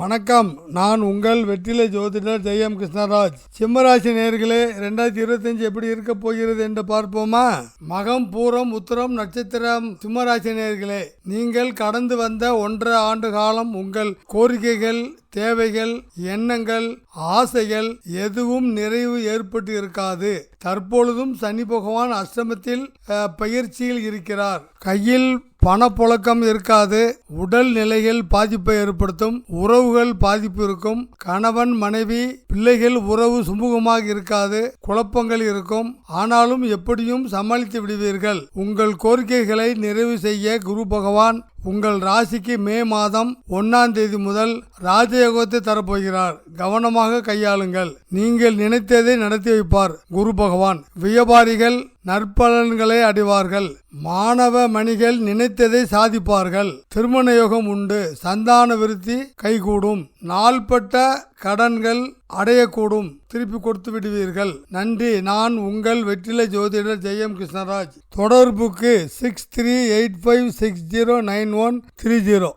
வணக்கம். நான் உங்கள் வெற்றிலை ஜோதிடர் ஜெயம் கிருஷ்ணராஜ். சிம்மராசி நேர்களே ரெண்டாயிரத்தி இருபத்தஞ்சு எப்படி இருக்க போகிறது என்று பார்ப்போமா? மகம் பூரம் உத்தரம் நட்சத்திரம் சிம்மராசி நேர்களே நீங்கள் கடந்து வந்த ஒன்றரை ஆண்டு காலம் உங்கள் கோரிக்கைகள் தேவைகள் எண்ணங்கள் ஆசைகள் எதுவும் நிறைவு ஏற்பட்டு இருக்காது தற்பொழுதும் சனி பகவான் அஷ்டமத்தில் பயிற்சியில் இருக்கிறார். கையில் பணப்புழக்கம் இருக்காது. உடல் நிலைகள் பாதிப்பை ஏற்படுத்தும். உறவுகள் பாதிப்பு இருக்கும். கணவன் மனைவி பிள்ளைகள் உறவு சுமூகமாக இருக்காது. குழப்பங்கள் இருக்கும். ஆனாலும் எப்படியும் சமாளித்து விடுவீர்கள். உங்கள் கோரிக்கைகளை நிறைவு செய்ய குரு பகவான் உங்கள் ராசிக்கு மே மாதம் ஒன்னாம் தேதி முதல் ராஜயோகத்தை தரப்போகிறார். கவனமாக கையாளுங்கள். நீங்கள் நினைத்ததை நடத்தி வைப்பார் குரு பகவான். வியாபாரிகள் நற்பலன்களை அடைவார்கள். மாணவ மணிகள் நினைத்ததை சாதிப்பார்கள். திருமண யோகம் உண்டு சந்தான விருத்தி கைகூடும். நாள்பட்ட கடன்கள் அடையக்கூடும் திருப்பி கொடுத்து விடுவீர்கள். நன்றி நான் உங்கள் வெற்றிலை ஜோதிடர் ஜெயம் கிருஷ்ணராஜ். தொடர்புக்கு six three eight five six zero nine one three zero